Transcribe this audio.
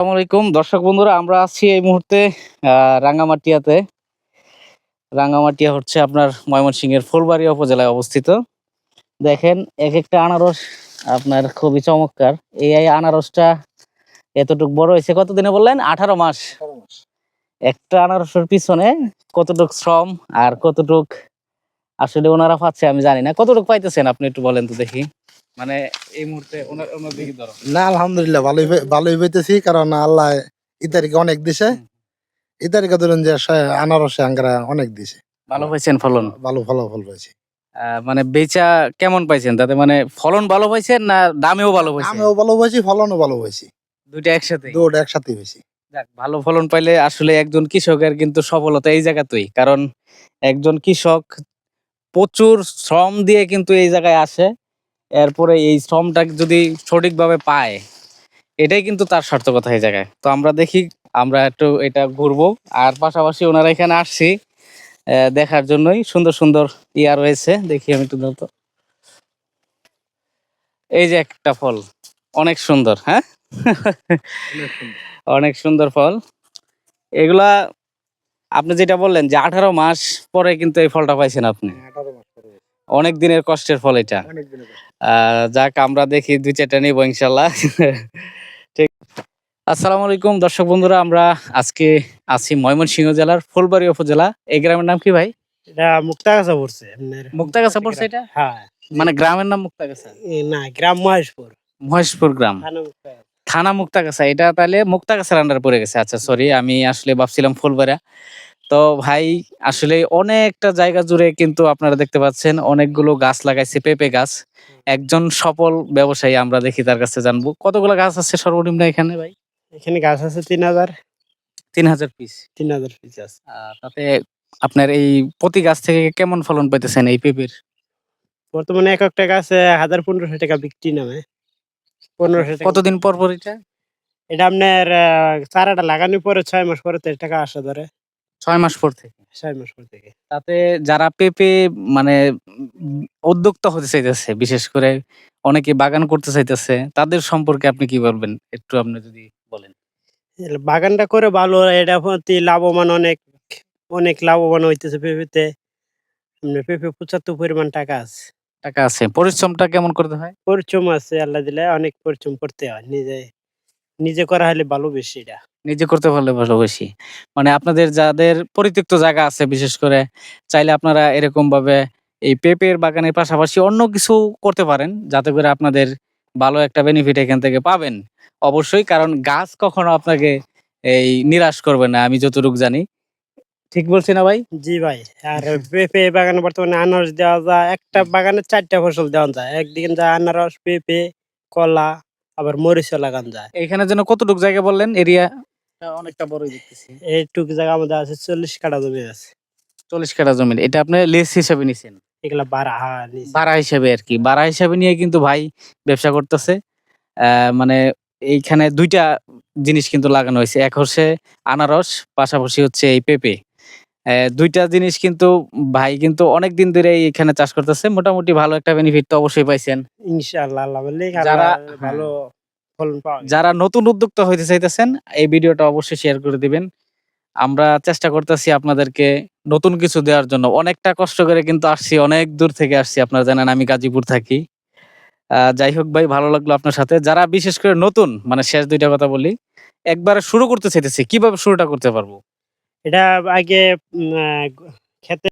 আসসালামু আলাইকুম। দর্শক বন্ধুরা আমরা আছি এই মুহূর্তে রাঙ্গামাটিয়াতে। রাঙ্গামাটিয়া হচ্ছে আপনার ময়মনসিংহের ফুলবাড়িয়া উপজেলায় অবস্থিত। দেখেন এক একটা আনারস আপনার খুবই চমৎকার। এই এই আনারসটা এতটুক বড় হয়েছে কতদিনে বললেন? আঠারো মাস। একটা আনারসের পিছনে কতটুক শ্রম আর কতটুক আসলে ওনারা পাচ্ছে আমি জানি না। কতটুক পাইতেছেন আপনি একটু বলেন তো দেখি। মানে এই মুহূর্তে ওনার ওনার দিকে ধরো। না আলহামদুলিল্লাহ ভালোই ভালোই পেতেছি কারণ আল্লাহ ই তারিখে অনেক দিছে। হুম। ই তারিখে ধরুন যে আনারসে আঙ্গারা অনেক দিছে। ভালো হয়েছেন ফলন? ভালো ফলাফল পাইছি। আহ, মানে বেচা কেমন পাইছেন? তাতে মানে ফলন ভালো পাইছেন না দামেও ভালো পাইছেন? আমিও ভালো পাইছি ফলনও ভালো পাইছি। দুইটা একসাথে? দুটো একসাথে হয়েছি যাক ভালো ফলন পাইলে আসলে একজন কৃষকের কিন্তু সফলতা এই জায়গাতেই। কারণ একজন কৃষক প্রচুর শ্রম দিয়ে কিন্তু এই জায়গায় আসে। এরপরে এই শ্রমটা যদি সঠিকভাবে পায় এটাই কিন্তু তার সার্থকতা এই জায়গায়। তো আমরা দেখি আমরা একটু এটা ঘুরবো। আর পাশাপাশি ওনারা এখানে আসছি দেখার জন্যই। সুন্দর সুন্দর ইয়া রয়েছে। দেখি আমি একটু দাও তো এই যে একটা ফল। অনেক সুন্দর হ্যাঁ? অনেক সুন্দর। ফল। এগুলা আপনি যেটা বললেন যে আঠারো মাস পরে কিন্তু এই ফলটা পাইছেন আপনি। অনেক দিনের কষ্টের ফল এটা। যাক আমরা দেখি দুই চারটা নিব ইনশাল্লাহ। ঠিক। আসসালামু আলাইকুম দর্শক বন্ধুরা আমরা আজকে আছি ময়মনসিংহ জেলার ফুলবাড়ি উপজেলা। এই গ্রামের নাম কি ভাই? এটা মুক্তাগাছা পড়ছে মুক্তাগাছা পড়ছে এটা? হ্যাঁ। মানে গ্রামের নাম মুক্তাগাছা? না গ্রাম মহেশপুর। মহেশপুর গ্রাম। থানা মুক্তাগাছা। এটা তাহলে মুক্তাগাছার আন্ডার পড়ে গেছে। আচ্ছা সরি আমি আসলে ভাবছিলাম ফুলবাড়া তো ভাই আসলে অনেকটা জায়গা জুড়ে কিন্তু আপনারা দেখতে পাচ্ছেন অনেকগুলো গাছ লাগাইছে পেঁপে গাছ। একজন সফল ব্যবসায়ী আমরা দেখি তার কাছে জানব। কতগুলো গাছ আছে সর্বনিম্ন এখানে ভাই? এখানে গাছ আছে তিন হাজার। তিন হাজার পিস তিন হাজার পিস আছে। তাতে আপনার এই প্রতি গাছ থেকে কেমন ফলন পাইতেছেন এই পেঁপের? বর্তমানে এক একটা গাছে হাজার পনেরোশো টাকা বিক্রি নামে। পনেরোশো কতদিন পর পর এটা? এটা আপনার চারাটা লাগানোর পরে ছয় মাস পরে তো টাকা আসা ধরে। ছয় মাস পর থেকে। ছয় মাস পর থেকে। তাতে যারা পেঁপে মানে উদ্যোক্তা হতে চাইতেছে বিশেষ করে অনেকে বাগান করতে চাইতেছে তাদের সম্পর্কে আপনি কি বলবেন? একটু আপনি যদি বলেন। বাগানটা করে ভালো এটা প্রতি লাভবান অনেক অনেক লাভবান হইতেছে পেঁপেতে। আপনার পেঁপে পঁচাত্তর পরিমাণ টাকা আছে। টাকা আছে। পরিশ্রমটা কেমন করতে হয়? পরিশ্রম আছে আল্লাহ দিলে অনেক পরিশ্রম করতে হয়। নিজে নিজে করা হলে ভালো বেশি এটা। নিজে করতে পারলে ভালো বেশি মানে আপনাদের যাদের পরিত্যক্ত জায়গা আছে বিশেষ করে চাইলে আপনারা এরকম ভাবে এই পেঁপের বাগানের পাশাপাশি অন্য কিছু করতে পারেন যাতে করে আপনাদের ভালো একটা বেনিফিট এখান থেকে পাবেন। অবশ্যই কারণ গাছ কখনো আপনাকে এই নিরাশ করবে না আমি যতটুকু জানি। ঠিক বলছি না ভাই? জি ভাই আর পেঁপে বাগানে বর্তমানে আনারস দেওয়া যায় একটা বাগানে চারটা ফসল দেওয়া যায়। একদিকে যায় আনারস পেঁপে কলা আবার মরিচও লাগান যায়। এখানে যেন কতটুকু জায়গা বললেন? এরিয়া অনেকটা বড়ই দেখতেছি। এইটুকু জায়গা আমাদের আছে চল্লিশ কাঠা জমি আছে। চল্লিশ কাঠা জমি। এটা আপনি লেস হিসাবে নিছেন? এগুলা বারা হ্যাঁ হিসাবে আর কি। ভাড়া হিসাবে নিয়ে কিন্তু ভাই ব্যবসা করতেছে। মানে এইখানে দুইটা জিনিস কিন্তু লাগানো হয়েছে। এক হচ্ছে আনারস পাশাপাশি হচ্ছে এই পেঁপে। দুইটা জিনিস কিন্তু ভাই কিন্তু অনেক দিন ধরে এখানে চাষ করতেছে। মোটামুটি ভালো একটা বেনিফিট তো অবশ্যই পাইছেন। ইনশাআল্লাহ আল্লাহ যারা- ভালো ফলন যারা নতুন উদ্যোক্তা হইতে চাইতেছেন এই ভিডিওটা অবশ্যই শেয়ার করে দিবেন। আমরা চেষ্টা করতেছি আপনাদেরকে নতুন কিছু দেওয়ার জন্য। অনেকটা কষ্ট করে কিন্তু আসছি অনেক দূর থেকে আসছি আপনারা জানেন আমি গাজীপুর থাকি। যাই হোক ভাই ভালো লাগল আপনার সাথে। যারা বিশেষ করে নতুন মানে শেষ দুইটা কথা বলি একবারে শুরু করতে চাইতেছি কীভাবে শুরুটা করতে পারব? এটা আগে খেতে